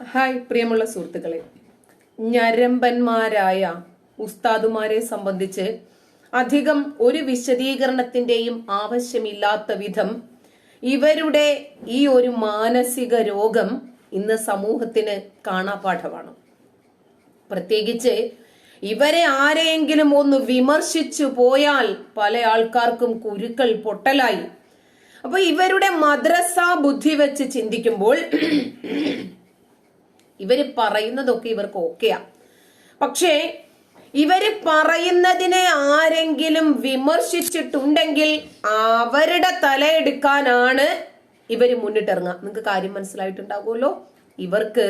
Hi പ്രിയമുള്ള സുഹൃത്തുക്കളെ. ഞരമ്പന്മാരായ ഉസ്താദുമാരെ സംബന്ധിച്ച് അധികം ഒരു വിശദീകരണത്തിന്റെയും ആവശ്യമില്ലാത്ത വിധം ഇവരുടെ ഈ ഒരു മാനസിക രോഗം ഇന്ന് സമൂഹത്തിന് കാണാപാഠമാണ്. പ്രത്യേകിച്ച് ഇവരെ ആരെയെങ്കിലും ഒന്ന് വിമർശിച്ചു പോയാൽ പല ആൾക്കാർക്കും കുരുക്കൾ പൊട്ടലായി. അപ്പൊ ഇവരുടെ മദ്രസ ബുദ്ധി വെച്ച് ചിന്തിക്കുമ്പോൾ ഇവർ പറയുന്നതൊക്കെ ഇവർക്ക് ഓക്കെയാ. പക്ഷേ ഇവർ പറയുന്നതിനെ ആരെങ്കിലും വിമർശിച്ചിട്ടുണ്ടെങ്കിൽ അവരുടെ തലയെടുക്കാനാണ് ഇവർ മുന്നിട്ടിറങ്ങുക. നിങ്ങൾക്ക് കാര്യം മനസ്സിലായിട്ടുണ്ടാകുമല്ലോ ഇവർക്ക്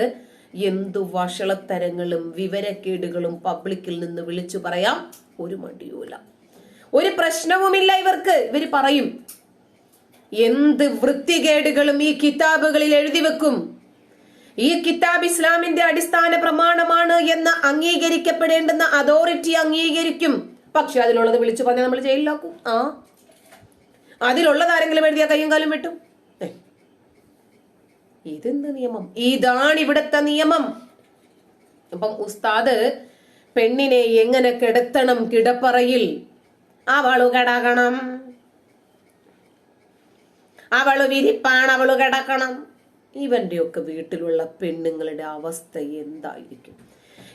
എന്തു വഷളത്തരങ്ങളും വിവരക്കേടുകളും പബ്ലിക്കിൽ നിന്ന് വിളിച്ചു പറയാം ഒരു മടിയൂല ഒരു പ്രശ്നവുമില്ല ഇവർക്ക്. ഇവർ പറയും എന്ത് വൃത്തികേടുകളും ഈ കിതാബുകളിൽ എഴുതി വെക്കും. ഈ കിതാബ് ഇസ്ലാമിന്റെ അടിസ്ഥാന പ്രമാണമാണ് എന്ന് അംഗീകരിക്കപ്പെടേണ്ടുന്ന അതോറിറ്റി അംഗീകരിക്കും. പക്ഷെ അതിലുള്ളത് വിളിച്ചു പറഞ്ഞാൽ നമ്മൾ ജയിലിലാക്കും. ആ. അതിലുള്ളത് ആരെങ്കിലും എഴുതിയ കയ്യും കാലും വെട്ടും. ഇതെന്ത് നിയമം? ഇതാണ് ഇവിടുത്തെ നിയമം. അപ്പം ഉസ്താദ് പെണ്ണിനെ എങ്ങനെ കിടത്തണം കിടപ്പറയിൽ? അവളു കിടക്കണം. അവൾ വിരിപ്പാണ് അവൾ കിടക്കണം. ഇവന്റെയൊക്കെ വീട്ടിലുള്ള പെണ്ണുങ്ങളുടെ അവസ്ഥ എന്തായിരിക്കും?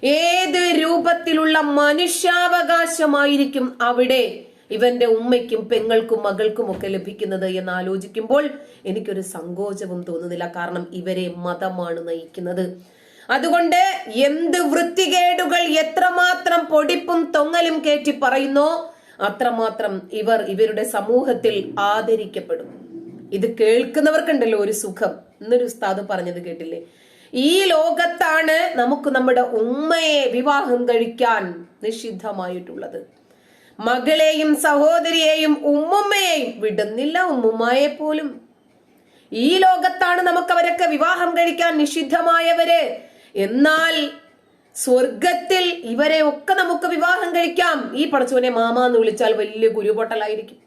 ഏത് രൂപത്തിലുള്ള മനുഷ്യാവകാശമായിരിക്കും അവിടെ ഇവന്റെ ഉമ്മയ്ക്കും പെങ്ങൾക്കും മകൾക്കും ഒക്കെ ലഭിക്കുന്നത് എന്ന് ആലോചിക്കുമ്പോൾ എനിക്കൊരു സങ്കോചവും തോന്നുന്നില്ല. കാരണം ഇവരെ മതമാണ് നയിക്കുന്നത്. അതുകൊണ്ട് എന്ത് വൃത്തികേടുകൾ എത്രമാത്രം പൊടിപ്പും തൊങ്ങലും കയറ്റി പറയുന്നോ അത്രമാത്രം ഇവർ ഇവരുടെ സമൂഹത്തിൽ ആദരിക്കപ്പെടും. ഇത് കേൾക്കുന്നവർക്കുണ്ടല്ലോ ഒരു സുഖം. എന്നൊരു ഉസ്താദ് പറഞ്ഞത് കേട്ടില്ലേ? ഈ ലോകത്താണ് നമുക്ക് നമ്മുടെ ഉമ്മയെ വിവാഹം കഴിക്കാൻ നിഷിദ്ധമായിട്ടുള്ളത്. മകളെയും സഹോദരിയെയും ഉമ്മുമ്മയെയും വിടുന്നില്ല ഉമ്മുമ്മയെ പോലും. ഈ ലോകത്താണ് നമുക്ക് അവരൊക്കെ വിവാഹം കഴിക്കാൻ നിഷിദ്ധമായവര്. എന്നാൽ സ്വർഗത്തിൽ ഇവരെ ഒക്കെ നമുക്ക് വിവാഹം കഴിക്കാം. ഈ പടച്ചവനെ മാമ എന്ന് വിളിച്ചാൽ വലിയ ഗുരുപൊട്ടലായിരിക്കും.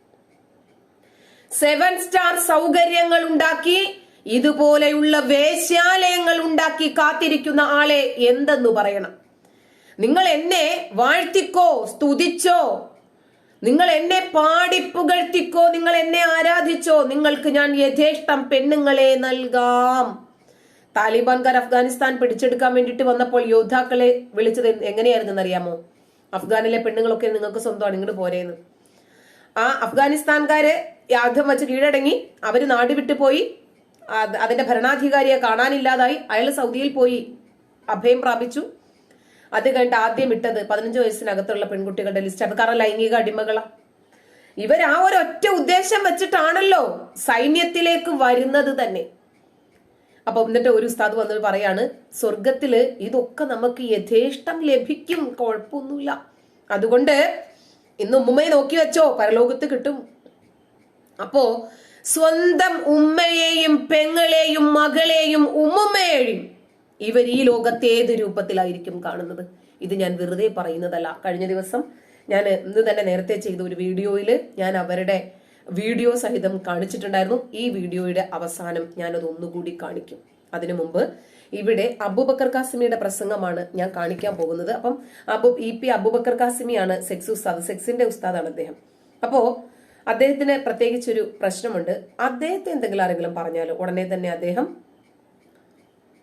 സെവൻ സ്റ്റാർ സൗകര്യങ്ങൾ ഉണ്ടാക്കി ഇതുപോലെയുള്ള വേശ്യാലയങ്ങൾ ഉണ്ടാക്കി കാത്തിരിക്കുന്ന ആളെ എന്തെന്ന് പറയണം? നിങ്ങൾ എന്നെ വാഴ്ത്തിക്കോ സ്തുതിച്ചോ? നിങ്ങൾ എന്നെ പാടിപ്പുകഴ്ത്തിക്കോ നിങ്ങൾ എന്നെ ആരാധിച്ചോ? നിങ്ങൾക്ക് ഞാൻ യഥേഷ്ടം പെണ്ണുങ്ങളെ നൽകാം. താലിബാൻകാർ അഫ്ഗാനിസ്ഥാൻ പിടിച്ചെടുക്കാൻ വേണ്ടിയിട്ട് വന്നപ്പോൾ യോദ്ധാക്കളെ വിളിച്ചത് എങ്ങനെയായിരുന്നു അറിയാമോ? അഫ്ഗാനിലെ പെണ്ണുങ്ങളൊക്കെ നിങ്ങൾക്ക് സ്വന്തമാണ് ഇങ്ങോട്ട് പോരേന്ന്. ആ അഫ്ഗാനിസ്ഥാൻകാര് യാഥം വെച്ച് കീഴടങ്ങി അവർ നാട് വിട്ടു പോയി. അത് അതിന്റെ ഭരണാധികാരിയെ കാണാനില്ലാതായി അയാൾ സൗദിയിൽ പോയി അഭയം പ്രാപിച്ചു. അത് കഴിഞ്ഞിട്ട് ആദ്യം ഇട്ടത് പതിനഞ്ച് വയസ്സിനകത്തുള്ള പെൺകുട്ടികളുടെ ലിസ്റ്റ് അത് കാരണം ലൈംഗിക അടിമകളാ. ഇവർ ആ ഒരു ഒറ്റ ഉദ്ദേശം വെച്ചിട്ടാണല്ലോ സൈന്യത്തിലേക്ക് വരുന്നത് തന്നെ. അപ്പൊ എന്നിട്ട് ഒരു ഉസ്താദ് വന്ന് പറയാണ് സ്വർഗത്തിൽ ഇതൊക്കെ നമുക്ക് യഥേഷ്ടം ലഭിക്കും കുഴപ്പമൊന്നുമില്ല. അതുകൊണ്ട് ഇന്ന് ഉമ്മയെ നോക്കി വെച്ചോ പരലോകത്ത് കിട്ടും. അപ്പോ സ്വന്തം ഉമ്മയെയും പെങ്ങളെയും മകളെയും ഉമ്മുമ്മയെയും. ഇവർ ഈ ലോകത്തെ ഏത് രൂപത്തിലായിരിക്കും കാണുന്നത്? ഇത് ഞാൻ വെറുതെ പറയുന്നതല്ല. കഴിഞ്ഞ ദിവസം ഞാൻ ഇന്ന് തന്നെ നേരത്തെ ചെയ്ത ഒരു വീഡിയോയിൽ ഞാൻ അവരുടെ വീഡിയോ സഹിതം കാണിച്ചിട്ടുണ്ടായിരുന്നു. ഈ വീഡിയോയുടെ അവസാനം ഞാനത് ഒന്നുകൂടി കാണിക്കും. അതിനു മുമ്പ് ഇവിടെ അബൂബക്കർ കാസിമിയുടെ പ്രസംഗമാണ് ഞാൻ കാണിക്കാൻ പോകുന്നത്. അപ്പം അബു ഇ പി അബൂബക്കർ കാസിമിയാണ് സെക്സ് ഉസ്താദ് സെക്സിന്റെ ഉസ്താദാണ് അദ്ദേഹം. അപ്പോ അദ്ദേഹത്തിന് പ്രത്യേകിച്ചൊരു പ്രശ്നമുണ്ട്. അദ്ദേഹത്തെ എന്തെങ്കിലും ആരെങ്കിലും പറഞ്ഞാൽ ഉടനെ തന്നെ അദ്ദേഹം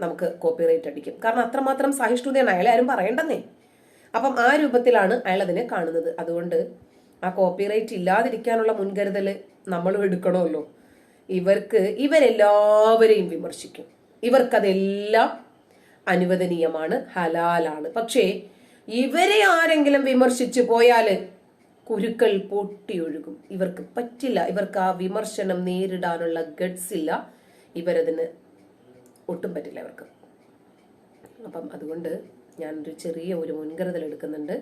നമുക്ക് കോപ്പി കോപ്പിറൈറ്റ് അടിക്കും. കാരണം അത്രമാത്രം സഹിഷ്ണുതയാണ് അയാളെ ആരും പറയണ്ടെന്നേ. അപ്പം ആ രൂപത്തിലാണ് അയാൾ അതിനെ കാണുന്നത്. അതുകൊണ്ട് ആ കോപ്പി കോപ്പിറൈറ്റ് ഇല്ലാതിരിക്കാനുള്ള മുൻകരുതൽ നമ്മളും എടുക്കണമല്ലോ. ഇവർക്ക് ഇവരെല്ലാവരെയും വിമർശിക്കും. ഇവർക്കതെല്ലാം അനുവദനീയമാണ് ഹലാലാണ്. പക്ഷേ ഇവരെ ആരെങ്കിലും വിമർശിച്ചു പോയാൽ കുരുക്കൾ പൊട്ടിയൊഴുകും ഇവർക്ക് പറ്റില്ല. ഇവർക്ക് ആ വിമർശനം നേരിടാനുള്ള ഗഡ്സ് ഇല്ല ഇവരതിന് ഒട്ടും പറ്റില്ല ഇവർക്ക്. അപ്പം അതുകൊണ്ട് ഞാനൊരു ചെറിയ ഒരു മുൻകരുതൽ എടുക്കുന്നുണ്ട്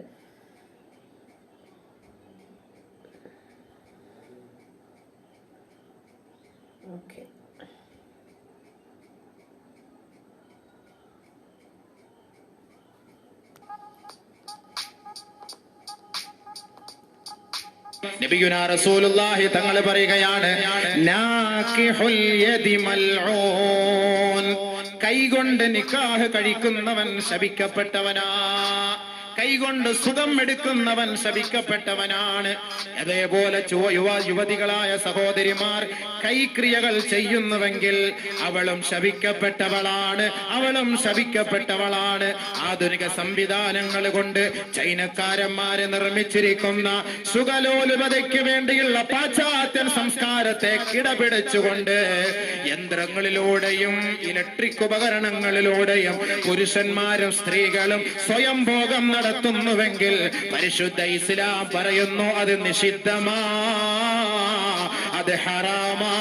നബിയുന റസൂലുള്ളാഹി തങ്ങൾ പറയുകയാണ് കൈകൊണ്ട് നിക്കാഹ് കഴിക്കുന്നവൻ ശപിക്കപ്പെട്ടവനാ. കൈകൊണ്ട് സുഖം എടുക്കുന്നവൻ ശപിക്കപ്പെട്ടവനാണ്. അതേപോലെ യുവ യുവതികളായ സഹോദരിമാർ കൈക്രിയകൾ ചെയ്യുന്നുവെങ്കിൽ അവളും ശപിക്കപ്പെട്ടവളാണ്. അവളും ശപിക്കപ്പെട്ടവളാണ്. ആധുനിക സംവിധാനങ്ങൾ കൊണ്ട് ചൈനക്കാരന്മാരെ നിർമ്മിച്ചിരിക്കുന്ന സുഖലോലുപതയ്ക്ക് വേണ്ടിയുള്ള പാശ്ചാത്യ സംസ്കാരത്തെ കിടപിടിച്ചുകൊണ്ട് യന്ത്രങ്ങളിലൂടെയും ഇലക്ട്രിക് ഉപകരണങ്ങളിലൂടെയും പുരുഷന്മാരും സ്ത്രീകളും സ്വയം ഭോഗം നടത്തുന്നുവെങ്കിൽ പരിശുദ്ധ ഇസ്ലാം പറയുന്നു അത് നിഷിദ്ധമാ അത് ഹറാമാ.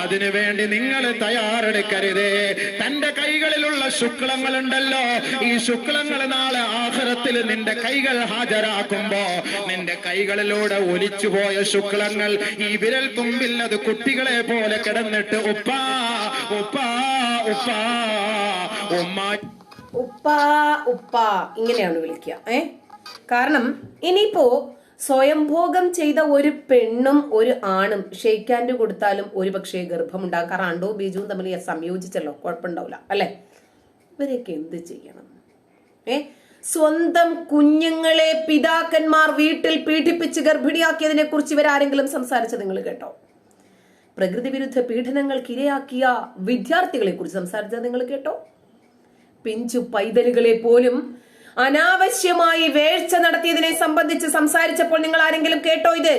അതിനു വേണ്ടി നിങ്ങൾ തയ്യാറെടുക്കരുതേ. തന്റെ കൈകളിലുള്ള ശുക്ലങ്ങൾ ഉണ്ടല്ലോ ഈ ശുക്ലങ്ങൾ നാളെ ആഹ്റത്തിൽ നിന്റെ കൈകൾ ഹാജരാക്കുമ്പോ നിന്റെ കൈകളിലൂടെ ഒലിച്ചുപോയ ശുക്ലങ്ങൾ ഈ വിരൽ തുമ്പിൽ അത് കുട്ടികളെ പോലെ കിടന്നിട്ട് ഉപ്പാ ഉപ്പാ ഉപ്പാ ഉമ്മ ഉപ്പാ ഉപ്പാ ഇങ്ങനെയാണ് വിളിക്കുക. ഏ? കാരണം ഇനിയിപ്പോ സ്വയംഭോഗം ചെയ്ത ഒരു പെണ്ണും ഒരു ആണും ഷെയ്ക്കാൻഡ് കൊടുത്താലും ഒരു പക്ഷേ ഗർഭമുണ്ടാകും കാരണം അണ്ടോ ബീജവും തമ്മിൽ സംയോജിച്ചല്ലോ? കുഴപ്പമുണ്ടാവില്ല അല്ലെ? ഇവരെയൊക്കെ എന്ത് ചെയ്യണം? ഏ? സ്വന്തം കുഞ്ഞുങ്ങളെ പിതാക്കന്മാർ വീട്ടിൽ പീഡിപ്പിച്ച് ഗർഭിണിയാക്കിയതിനെ കുറിച്ച് ഇവരാരെങ്കിലും സംസാരിച്ചത് നിങ്ങൾ കേട്ടോ? പ്രകൃതി വിരുദ്ധ പീഡനങ്ങൾക്ക് ഇരയാക്കിയ വിദ്യാർത്ഥികളെ കുറിച്ച് സംസാരിച്ചത് നിങ്ങൾ കേട്ടോ? പിഞ്ചു പൈതലുകളെ പോലും അനാവശ്യമായി വേഴ്ച നടത്തിയതിനെ സംബന്ധിച്ച് സംസാരിച്ചപ്പോൾ നിങ്ങൾ ആരെങ്കിലും കേട്ടോ ഇത്.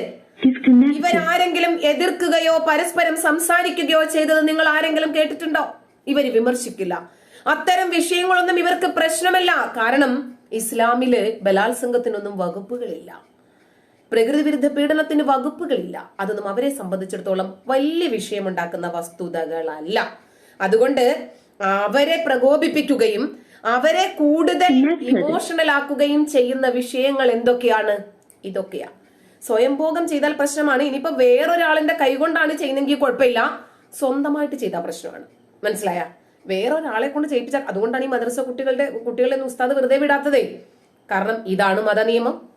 ഇവരാരെങ്കിലും എതിർക്കുകയോ പരസ്പരം സംസാരിക്കുകയോ ചെയ്തത് നിങ്ങൾ ആരെങ്കിലും കേട്ടിട്ടുണ്ടോ? ഇവർ വിമർശിക്കില്ല. അത്തരം വിഷയങ്ങളൊന്നും ഇവർക്ക് പ്രശ്നമല്ല. കാരണം ഇസ്ലാമിൽ ബലാത്സംഗത്തിനൊന്നും വകുപ്പുകളില്ല. പ്രകൃതി വിരുദ്ധ പീഡനത്തിന് വകുപ്പുകളില്ല. അതൊന്നും അവരെ സംബന്ധിച്ചിടത്തോളം വലിയ വിഷയമുണ്ടാക്കുന്ന വസ്തുതകളല്ല. അതുകൊണ്ട് അവരെ പ്രകോപിപ്പിക്കുകയും അവരെ കൂടുതൽ ഇമോഷണൽ ആക്കുകയും ചെയ്യുന്ന വിഷയങ്ങൾ എന്തൊക്കെയാണ്? ഇതൊക്കെയാ. സ്വയംഭോഗം ചെയ്താൽ പ്രശ്നമാണ്. ഇനിയിപ്പോ വേറൊരാളിന്റെ കൈകൊണ്ടാണ് ചെയ്യുന്നെങ്കിൽ കുഴപ്പമില്ല. സ്വന്തമായിട്ട് ചെയ്താൽ പ്രശ്നമാണ്. മനസ്സിലായ? വേറൊരാളെ കൊണ്ട് ചെയ്യിപ്പിച്ചാൽ അതുകൊണ്ടാണ് ഈ മദ്രസ കുട്ടികളുടെ കുട്ടികളെ ഉസ്താദ് വെറുതെ വിടാത്തതേ. കാരണം ഇതാണ് മതനിയമം.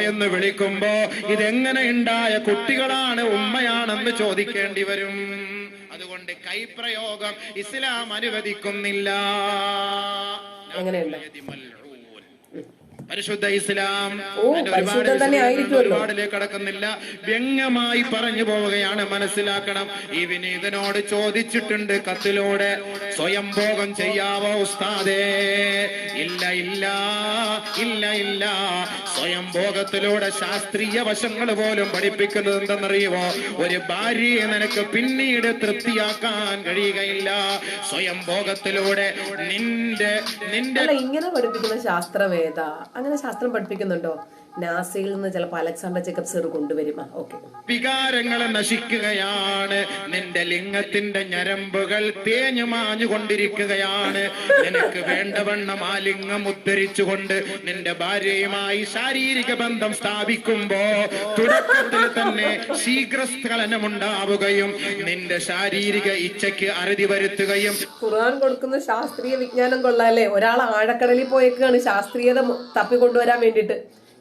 എന്ന് വിളിക്കുമ്പോ ഇതെങ്ങനെ ഉണ്ടായ കുട്ടികളാണ് ഉമ്മയാണെന്ന് ചോദിക്കേണ്ടി വരും. അതുകൊണ്ട് കൈപ്രയോഗം ഇസ്ലാം അനുവദിക്കുന്നില്ല. എങ്ങനെയുണ്ട് പരിശുദ്ധ ഇസ്ലാം. ഒരുപാടിലേക്ക് കടക്കുന്നില്ല. വ്യംഗമായി പറഞ്ഞു പോവുകയാണ് മനസ്സിലാക്കണം. ഈ വിനീതനോട് ചോദിച്ചിട്ടുണ്ട് കത്തിലൂടെ. സ്വയം ഭോഗം ചെയ്യാവോ ഉസ്താദേ? ഇല്ല ഇല്ല ഇല്ല ഇല്ല. സ്വയം ഭോഗത്തിലൂടെ ശാസ്ത്രീയ വശങ്ങൾ പോലും പഠിപ്പിക്കുന്നത് എന്തെന്നറിയുമോ ഒരു ഭാര്യയെ നിനക്ക് പിന്നീട് തൃപ്തിയാക്കാൻ കഴിയുകയില്ല. സ്വയം ഭോഗത്തിലൂടെ നിന്റെ നിന്റെ ഇങ്ങനെ പഠിപ്പിക്കുന്ന ശാസ്ത്രം ഏതാ? അങ്ങനെ ശാസ്ത്രം പഠിപ്പിക്കുന്നുണ്ടോ? നാസയിൽ നിന്ന് ചിലപ്പോൾ അലക്സാണ്ടർ ജേക്കബ് സർ കൊണ്ടുവരും. ഓക്കെ. വികാരങ്ങളെ നശിക്കുകയാണ്. നിന്റെ ലിംഗത്തിന്റെ ഞരമ്പുകൾ തേഞ്ഞു മാഞ്ഞുകൊണ്ടിരിക്കുകയാണ്. നിനക്ക് വേണ്ടവണ്ണം ആ ലിംഗം ഉദ്ധരിച്ചുകൊണ്ട് നിന്റെ ഭാര്യയുമായി ശാരീരിക ബന്ധം സ്ഥാപിക്കുമ്പോ തുടക്കത്തിൽ തന്നെ ശീഘ്രസ്ഖലനമുണ്ടാവുകയും നിന്റെ ശാരീരിക ഇച്ഛയ്ക്ക് അറുതി വരുത്തുകയും ഖുർആൻ കൊടുക്കുന്ന ശാസ്ത്രീയ വിജ്ഞാനം കൊള്ളാല്ലേ ഒരാൾ ആഴക്കടലിൽ പോയേക്കാണ് ശാസ്ത്രീയത തപ്പിക്കൊണ്ടുവരാൻ വേണ്ടിയിട്ട്.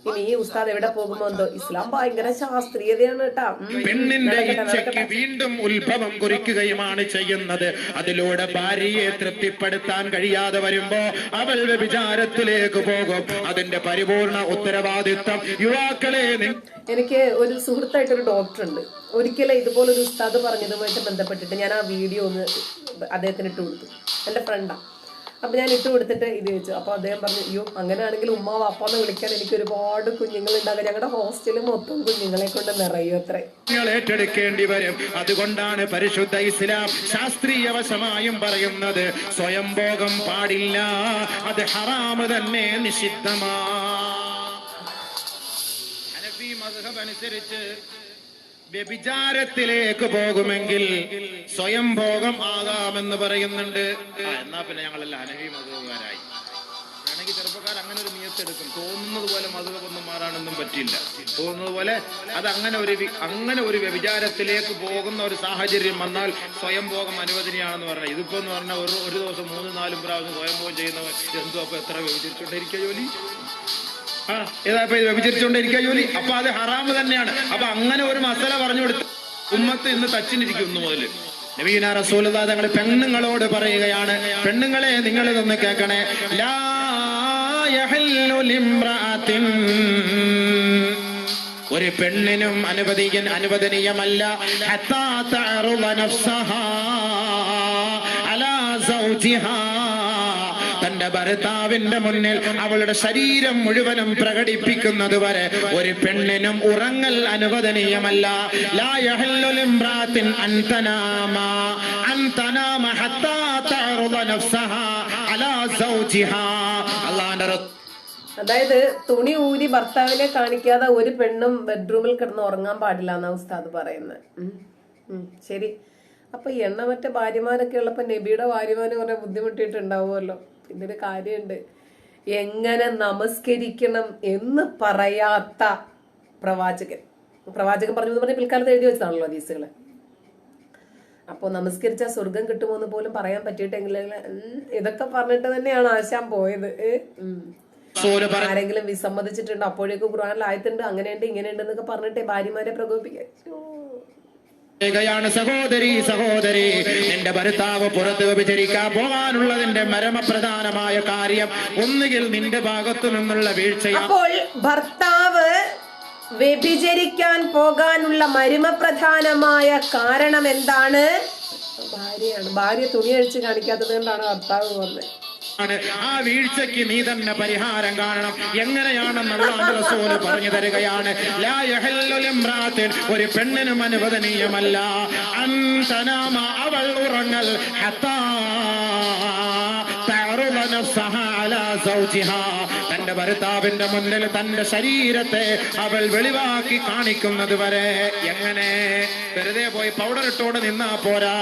ഇനി ഈ ഉസ്താദ് എവിടെ പോകുമ്പോ എന്തോ? ഇസ്ലാം ഭയങ്കര ശാസ്ത്രീയതയാണ് കേട്ടാ. പെണ്ണിന്റെ ഇച്ഛയ്ക്ക് വീണ്ടും ഉത്ഭവം കുറിക്കുകയുമാണ് ചെയ്യുന്നത്. അതിലൂടെ ഭാര്യയെ തൃപ്തിപ്പെടുത്താൻ കഴിയാതെ വരുമ്പോ അവൾ വിചാരത്തിലേക്ക് പോകും. അതിന്റെ പരിപൂർണ ഉത്തരവാദിത്വം യുവാക്കളെ എനിക്ക് ഒരു സുഹൃത്തായിട്ടൊരു ഡോക്ടർ ഉണ്ട് ഒരിക്കലും ഇതുപോലൊരു ഉസ്താദ് പറഞ്ഞതുമായിട്ട് ബന്ധപ്പെട്ടിട്ട് ഞാൻ ആ വീഡിയോ ഒന്ന് അദ്ദേഹത്തിന് ഇട്ട് കൊടുത്തു. എന്റെ ഫ്രണ്ടാ അപ്പൊ ഞാൻ ഇട്ട് കൊടുത്തിട്ട് ഇത് ചോദിച്ചു അപ്പോൾ അദ്ദേഹം പറഞ്ഞു അയ്യോ അങ്ങനെയാണെങ്കിൽ ഉമ്മ വാപ്പാന്ന് വിളിക്കാൻ എനിക്ക് ഒരുപാട് കുഞ്ഞുങ്ങൾ ഉണ്ടാകും ഞങ്ങളുടെ ഹോസ്റ്റലിൽ മൊത്തം കുഞ്ഞുങ്ങളെ കൊണ്ട് നിറയും അത്രേ. ഏറ്റെടുക്കേണ്ടി വരും. അതുകൊണ്ടാണ് പരിശുദ്ധ ഇസ്ലാം ശാസ്ത്രീയവശമായും പറയുന്നത് സ്വയംഭോഗം പാടില്ല. അത് ഹറാമ് തന്നെ നിഷിദ്ധമാ. അനുസരിച്ച് വ്യഭിചാരത്തിലേക്ക് പോകുമെങ്കിൽ സ്വയം ഭോഗം ആകാമെന്ന് പറയുന്നുണ്ട്. എന്നാ പിന്നെ ഞങ്ങളെല്ലാം അനവി മധുകാരായി വേണമെങ്കിൽ ചെറുപ്പക്കാർ അങ്ങനെ ഒരു നിയത്തെടുക്കും തോന്നുന്നത് പോലെ മധുവൊന്നും മാറാനൊന്നും പറ്റില്ല തോന്നുന്നത് പോലെ അത് അങ്ങനെ ഒരു അങ്ങനെ ഒരു വ്യഭിചാരത്തിലേക്ക് പോകുന്ന ഒരു സാഹചര്യം വന്നാൽ സ്വയം ഭോഗം അനുവദനീയാണെന്ന് പറഞ്ഞാൽ ഇതിപ്പോ എന്ന് പറഞ്ഞാൽ ഒരു ഒരു ദിവസം മൂന്നും നാലും പ്രാവശ്യം സ്വയംഭോഗം ചെയ്യുന്നവർ എന്തോ അപ്പൊ എത്ര വ്യഭിചരിച്ചോണ്ടിരിക്കുക ജോലി? ആ ഏതാ ഇപ്പൊ വ്യഭിചരിച്ചോണ്ടിരിക്കുക ജോലി? അപ്പൊ അത് ഹറാമ് തന്നെയാണ്. അപ്പൊ അങ്ങനെ ഒരു മസല പറഞ്ഞു കൊടുത്ത് ഉമ്മത്ത് ഇന്ന് തച്ചിനിരിക്കും മുതൽ. നബീന റസൂലുള്ളാഹി തങ്ങൾ പെണ്ണുങ്ങളോട് പറയുകയാണ്. പെണ്ണുങ്ങളെ നിങ്ങൾ ഇതൊന്ന് കേൾക്കണേ ഒരു പെണ്ണിനും അനുവദിക്കൻ അനുവദനീയമല്ല. ഹത്താ അലാ സൗജിഹാ. തന്റെ ഭർത്താവിന്റെ മുന്നിൽ അവളുടെ ശരീരം മുഴുവനും പ്രകടിപ്പിക്കുന്നത് വരെ ഒരു പെണ്ണിനും ഉറങ്ങൽ അനുവദനീയമല്ല. അതായത് തുണി ഊരി ഭർത്താവിനെ കാണിക്കാതെ ഒരു പെണ്ണും ബെഡ്റൂമിൽ കിടന്ന് ഉറങ്ങാൻ പാടില്ല എന്നാ ഉസ്താദ് പറയുന്നത്. ശരി. അപ്പൊ എണ്ണമറ്റ ഭാര്യമാരൊക്കെ ഉള്ളപ്പോ നബിയുടെ ഭാര്യമാര് കുറെ ബുദ്ധിമുട്ടിയിട്ടുണ്ടാവുമല്ലോ. ഒരു കാര്യമുണ്ട്. എങ്ങനെ നമസ്കരിക്കണം എന്ന് പറയാത്ത പ്രവാചകൻ. പ്രവാചകൻ പറഞ്ഞു പറഞ്ഞ പിൽക്കാലത്ത് എഴുതി വെച്ചതാണല്ലോ ഹദീസുകൾ അപ്പൊ നമസ്കരിച്ചാൽ സ്വർഗം കിട്ടുമോ എന്ന് പോലും പറയാൻ പറ്റിയിട്ടെങ്കിൽ ഇതൊക്കെ പറഞ്ഞിട്ട് തന്നെയാണ് ആശാൻ പോയത്. ആരെങ്കിലും വിസമ്മതിച്ചിട്ടുണ്ടോ അപ്പോഴേക്കും ഖുർആനിൽ ആയത്തുണ്ട് അങ്ങനെയുണ്ട് ഇങ്ങനെയുണ്ട് എന്നൊക്കെ പറഞ്ഞിട്ട് ഭാര്യമാരെ പ്രകോപിപ്പിക്കാൻ. ാണ് സഹോദരി സഹോദരി. നിന്റെ ഭർത്താവ് പുറത്ത് വ്യഭിചരിക്കാൻ പോകാനുള്ളതിന്റെ മരമപ്രധാനമായ കാര്യം ഒന്നുകിൽ നിന്റെ ഭാഗത്തു നിന്നുള്ള വീഴ്ചയാണ് അപ്പോൾ ഭർത്താവ് വ്യഭിചരിക്കാൻ പോകാനുള്ള മരുമപ്രധാനമായ കാരണം എന്താണ്? ഭാര്യയാണ്. ഭാര്യ തുണി അഴിച്ച് കാണിക്കാത്തത് കൊണ്ടാണ് ഭർത്താവ് ആ വീഴ്ചയ്ക്ക് നീ തന്നെ പരിഹാരം കാണണം. എങ്ങനെയാണെന്നുള്ള റസൂൽ പറഞ്ഞു തരികയാണ്. ലാ യഹല്ലു ലിംറാത്തിൻ ഒരു പെണ്ണിനും അനുവദനീയമല്ല. അന്തനാമ അവൾ ഉറങ്ങൽ ഹത്താ തഅറുബ നഫ്സഹാ അലാ സൗജിഹാ. തന്റെ ഭർത്താവിന്റെ മുന്നിൽ തന്റെ ശരീരത്തെ അവൾ വെളിവാക്കി കാണിക്കുന്നത് വരെ. എങ്ങനെ? വെറുതെ പോയി പൗഡർ ഇട്ടോട് നിന്നാ പോരാ.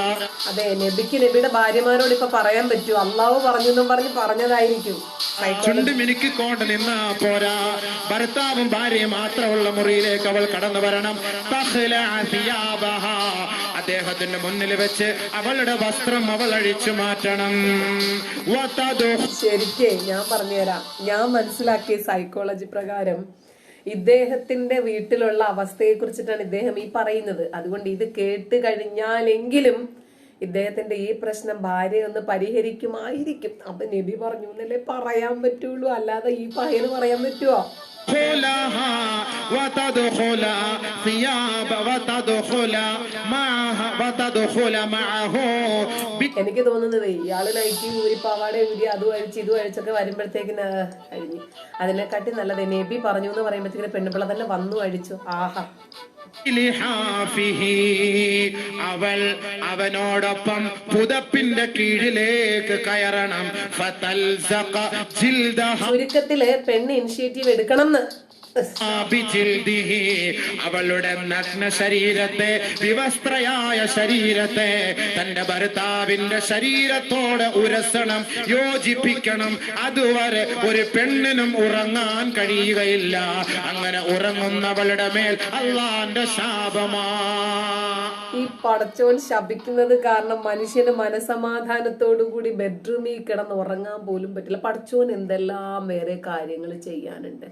അതെ നബിക്ക് നബിയുടെ ഭാര്യമാരോട് ഇപ്പൊ പറയാൻ പറ്റൂ. അള്ളാഹു പറഞ്ഞു എന്നും പറഞ്ഞ് പറഞ്ഞതായിരിക്കും. ചുണ്ട് മിനുക്കിക്കൊണ്ട് നിന്നാ പോരാ. ഭർത്താവും ഭാര്യയും മാത്രമുള്ള മുറിയിലേക്ക് അവൾ കടന്നു വരണം. അദ്ദേഹത്തിന്റെ മുന്നിൽ വെച്ച് അവളുടെ വസ്ത്രം അവൾ അഴിച്ചു മാറ്റണം. ശരിക്കേ ഞാൻ പറഞ്ഞുതരാം. ഞാൻ മനസ്സിലാക്കിയ സൈക്കോളജി പ്രകാരം ഇദ്ദേഹത്തിന്റെ വീട്ടിലുള്ള അവസ്ഥയെ കുറിച്ചിട്ടാണ് ഇദ്ദേഹം ഈ പറയുന്നത്. അതുകൊണ്ട് ഇത് കേട്ട് കഴിഞ്ഞാലെങ്കിലും ഇദ്ദേഹത്തിന്റെ ഈ പ്രശ്നം ഭാര്യ ഒന്ന് പരിഹരിക്കുമായിരിക്കും. അപ്പൊ നബി പറഞ്ഞു എന്നല്ലേ പറയാൻ പറ്റുള്ളൂ? അല്ലാതെ ഈ പയ്യന് പറയാൻ പറ്റുമോ خلها وتدخل ثياب وتدخل معها وتدخل معه എനിക്ക് തോന്നുന്നത് ഇയാള് നൈറ്റി ഊരി പാവാട ഊരി അതും അഴിച്ച് ഇതും അഴിച്ചൊക്കെ വരുമ്പോഴത്തേക്കിന് കഴിഞ്ഞു അതിനെക്കാട്ടി നല്ലത് നബി പറഞ്ഞു എന്ന് പറയുമ്പോഴത്തേക്കിന് പെണ്ണുപിള്ള തന്നെ വന്നു അഴിച്ചു ആഹാ ലിഹാഫിഹി. അവൾ അവനോടൊപ്പം പുതപ്പിന്റെ കീഴിലേക്ക് കയറണം ചുരുക്കത്തിൽ പെണ്ണ് ഇനിഷ്യേറ്റീവ് എടുക്കണം എന്ന്. അവളുടെ നഗ്ന ശരീരത്തെ വിവസ്ത്രയായ ശരീരത്തെ തന്റെ ഭർത്താവിന്റെ ശരീരത്തോട് ഉരസണം യോജിപ്പിക്കണം. അതുവരെ ഒരു പെണ്ണിനും ഉറങ്ങാൻ കഴിയുകയില്ല. അങ്ങനെ ഉറങ്ങുന്നവളുടെ മേൽ അള്ളാന്റെ ശാപമാ. ഈ പടച്ചോൻ ശപിക്കുന്നത് കാരണം മനുഷ്യന് മനസമാധാനത്തോടുകൂടി ബെഡ്റൂമിൽ കിടന്ന് ഉറങ്ങാൻ പോലും പറ്റില്ല. പടച്ചോൻ എന്തെല്ലാം വേറെ കാര്യങ്ങൾ ചെയ്യാനുണ്ട്.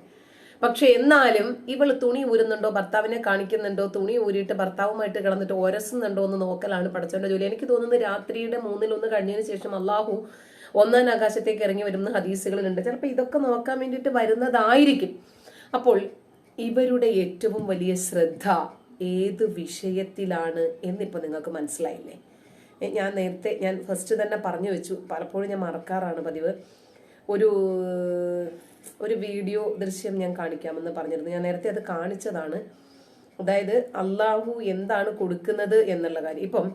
പക്ഷെ എന്നാലും ഇവൾ തുണി ഊരുന്നുണ്ടോ? ഭർത്താവിനെ കാണിക്കുന്നുണ്ടോ? തുണി ഊരിയിട്ട് ഭർത്താവുമായിട്ട് കിടന്നിട്ട് ഒരസുന്നുണ്ടോ എന്ന് നോക്കലാണ് പടച്ചോന്റെ ജോലി. എനിക്ക് തോന്നുന്നത് രാത്രിയുടെ മൂന്നിലൊന്ന് കഴിഞ്ഞതിന് ശേഷം അള്ളാഹു ഒന്നാം ആകാശത്തേക്ക് ഇറങ്ങി വരുന്ന ഹദീസുകളുണ്ട് ചിലപ്പോൾ ഇതൊക്കെ നോക്കാൻ വേണ്ടിയിട്ട് വരുന്നതായിരിക്കും. അപ്പോൾ ഇവരുടെ ഏറ്റവും വലിയ ശ്രദ്ധ ഏത് വിഷയത്തിലാണ് എന്നിപ്പോൾ നിങ്ങൾക്ക് മനസ്സിലായില്ലേ? ഞാൻ നേരത്തെ ഞാൻ ഫസ്റ്റ് തന്നെ പറഞ്ഞു വെച്ചു. പലപ്പോഴും ഞാൻ മറക്കാറാണ് പതിവ്. ഒരു ഒരു വീഡിയോ ദൃശ്യം ഞാൻ കാണിക്കാമെന്ന് പറഞ്ഞിരുന്നു. ഞാൻ നേരത്തെ അത് കാണിച്ചതാണ്. അതായത് അള്ളാഹു എന്താണ് കൊടുക്കുന്നത് എന്നുള്ള കാര്യം. ഇപ്പം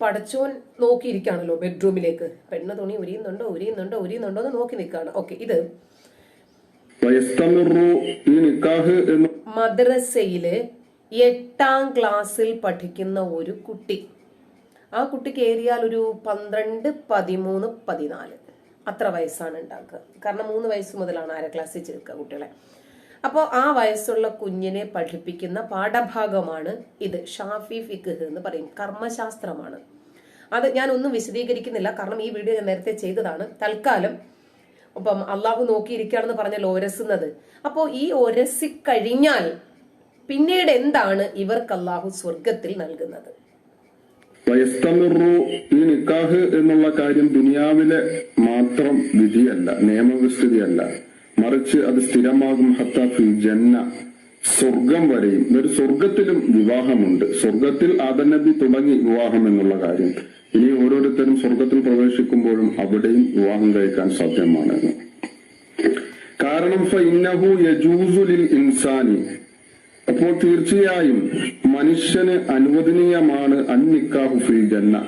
പടച്ചോൻ നോക്കിയിരിക്കുകയാണല്ലോ ബെഡ്റൂമിലേക്ക്. പെണ്ണ് തുണി ഉരിയുന്നുണ്ടോ ഉരിയുന്നുണ്ടോ ഉരിയുന്നുണ്ടോ എന്ന് നോക്കി നിൽക്കുകയാണ്. ഓക്കെ ഇത് മദ്രസയിൽ എട്ടാം ക്ലാസ്സിൽ പഠിക്കുന്ന ഒരു കുട്ടി. ആ കുട്ടിക്ക് ഏറിയാൽ ഒരു പന്ത്രണ്ട് പതിമൂന്ന് പതിനാല്. അത്ര വയസ്സാണ് ഉണ്ടാക്കുക. കാരണം മൂന്ന് വയസ്സ് മുതലാണ് ആര ക്ലാസ്സിൽ ചേർക്കുക കുട്ടികളെ. അപ്പോൾ ആ വയസ്സുള്ള കുഞ്ഞിനെ പഠിപ്പിക്കുന്ന പാഠഭാഗമാണ് ഇത്. ഷാഫി ഫിഖ് എന്ന് പറയും. കർമ്മശാസ്ത്രമാണ്. അത് ഞാൻ ഒന്നും വിശദീകരിക്കുന്നില്ല. കാരണം ഈ വീഡിയോ ഞാൻ നേരത്തെ ചെയ്തതാണ്. തൽക്കാലം അപ്പം അള്ളാഹു നോക്കിയിരിക്കുകയാണെന്ന് പറഞ്ഞല്ലോ ഒരസുന്നത്. അപ്പോൾ ഈ ഒരസി കഴിഞ്ഞാൽ പിന്നീട് എന്താണ് ഇവർക്ക് അള്ളാഹു സ്വർഗത്തിൽ നൽകുന്നത്? വയസ്തമിറു ഈ നിക്കാഹ് എന്നുള്ള കാര്യം ദുനിയാവിലെ മാത്രം വിധിയല്ല നിയമവിസ്ഥിതിയല്ല. മറിച്ച് അത് സ്ഥിരമാകും ഹത്ത ഫിൽ ജന്ന. സ്വർഗം വരെയും ഒരു സ്വർഗത്തിലും വിവാഹമുണ്ട്. സ്വർഗത്തിൽ ആദനബി തുടങ്ങി വിവാഹം എന്നുള്ള കാര്യം. ഇനി ഓരോരുത്തരും സ്വർഗത്തിൽ പ്രവേശിക്കുമ്പോഴും അവിടെയും വിവാഹം കഴിക്കാൻ സാധ്യമാണ് കാരണം ഇൻസാനി. അപ്പോൾ തീർച്ചയായും മനുഷ്യന് അനുവദനീയമാണ് അൻ നിക്കാഹു ഫിൽ ജന്ന.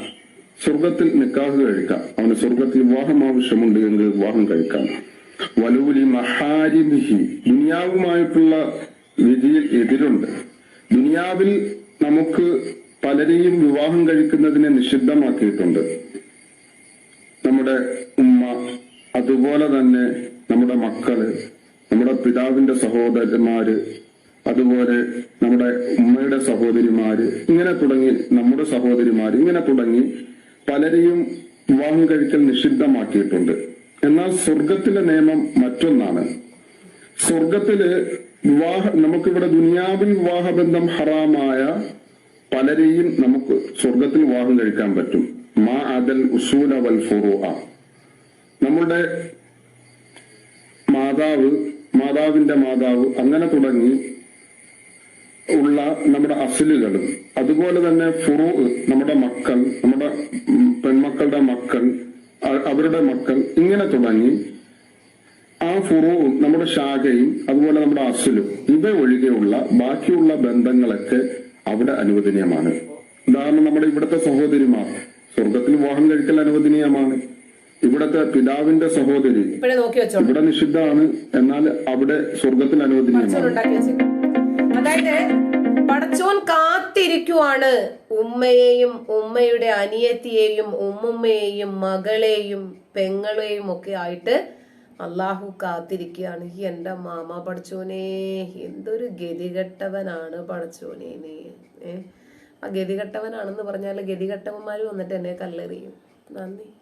സ്വർഗത്തിൽ നിക്കാഹ് കഴിക്കാം. അവന് സ്വർഗത്തിൽ വിവാഹം ആവശ്യമുണ്ട് എങ്കിൽ വിവാഹം കഴിക്കാം. വലൂലി മഹാരിമിഹി ദുനിയാവുമായിട്ടുള്ള വിധിയിൽ എതിരുണ്ട്. ദുനിയാവിൽ നമുക്ക് പലരെയും വിവാഹം കഴിക്കുന്നതിനെ നിഷിദ്ധമാക്കിയിട്ടുണ്ട്. നമ്മുടെ ഉമ്മ അതുപോലെ തന്നെ നമ്മുടെ മക്കൾ നമ്മുടെ പിതാവിന്റെ സഹോദരന്മാര് അതുപോലെ നമ്മുടെ ഉമ്മയുടെ സഹോദരിമാര് ഇങ്ങനെ തുടങ്ങി നമ്മുടെ സഹോദരിമാര് ഇങ്ങനെ തുടങ്ങി പലരെയും വിവാഹം കഴിക്കൽ നിഷിദ്ധമാക്കിയിട്ടുണ്ട്. എന്നാൽ സ്വർഗത്തിലെ നിയമം മറ്റൊന്നാണ്. സ്വർഗത്തിൽ വിവാഹ നമുക്കിവിടെ ദുനിയാവിൽ വിവാഹബന്ധം ഹറാമായ പലരെയും നമുക്ക് സ്വർഗത്തിൽ വിവാഹം കഴിക്കാൻ പറ്റും. മാ അദൽ ഉസൂല വൽ ഫുറു നമ്മുടെ മാതാവ് മാതാവിന്റെ മാതാവ് അങ്ങനെ തുടങ്ങി ഉള്ള നമ്മുടെ അസിലുകളും അതുപോലെ തന്നെ ഫുറു നമ്മുടെ മക്കൾ നമ്മുടെ പെൺമക്കളുടെ മക്കൾ അവരുടെ മക്കൾ ഇങ്ങനെ തുടങ്ങി ആ ഫുറുവും നമ്മുടെ ശാഖയും അതുപോലെ നമ്മുടെ അസുലും ഇവ ഒഴികെയുള്ള ബാക്കിയുള്ള ബന്ധങ്ങളൊക്കെ അവിടെ അനുവദനീയമാണ്. ഉദാഹരണം നമ്മുടെ ഇവിടുത്തെ സഹോദരിമാർ സ്വർഗത്തിൽ വിവാഹം കഴിക്കൽ അനുവദനീയമാണ്. ഇവിടത്തെ പിതാവിന്റെ സഹോദരി ഇവിടെ നിഷിദ്ധമാണ് എന്നാൽ അവിടെ സ്വർഗത്തിൽ അനുവദനീയമാണ്. അതായത് പടച്ചോൻ കാത്തിരിക്കുവാണ്. ഉമ്മയെയും ഉമ്മയുടെ അനിയത്തിയെയും ഉമ്മുമ്മയെയും മകളെയും പെങ്ങളെയും ഒക്കെ ആയിട്ട് അള്ളാഹു കാത്തിരിക്കുകയാണ്. എന്റെ മാമ പടച്ചോനെ എന്തൊരു ഗതികെട്ടവനാണ് പടച്ചോനെ നീ. ഏ? ആ ഗതികെട്ടവനാണെന്ന് പറഞ്ഞാൽ ഗതികെട്ടവന്മാര് വന്നിട്ട് എന്നെ കല്ലെറിയും. നന്ദി.